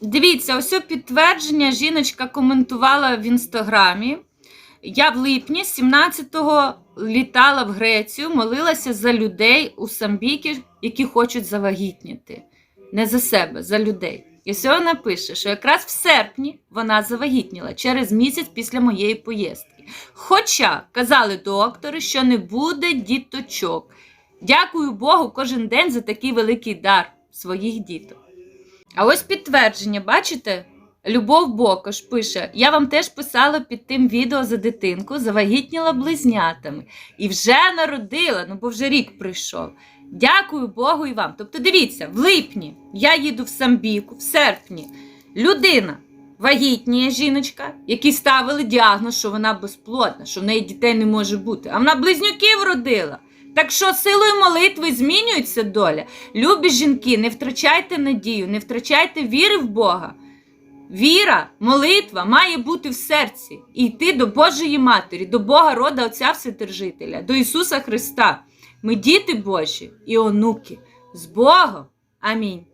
Дивіться, ось підтвердження жіночка коментувала в інстаграмі. Я в липні 17-го літала в Грецію, молилася за людей у Самбікі, які хочуть завагітніти. Не за себе, за людей. І ось вона пише, що якраз в серпні вона завагітніла через місяць після моєї поїздки. Хоча казали доктори, що не буде діточок. Дякую Богу кожен день за такий великий дар своїх діток. А ось підтвердження, бачите? Любов Бокош пише: Я вам теж писала під тим відео за дитинку, завагітніла близнятами і вже народила, ну бо вже рік прийшов. Дякую Богу і вам. Тобто, дивіться, в липні я їду в Самбіку, в серпні людина, вагітніє жіночка, якій ставили діагноз, що вона безплодна, що в неї дітей не може бути. А вона близнюків родила. Так що силою молитви змінюється доля. Любі жінки, не втрачайте надію, не втрачайте віри в Бога. Віра, молитва має бути в серці і йти до Божої Матері, до Бога рода Отця Вседержителя, до Ісуса Христа. Ми діти Божі і онуки. З Богом. Амінь.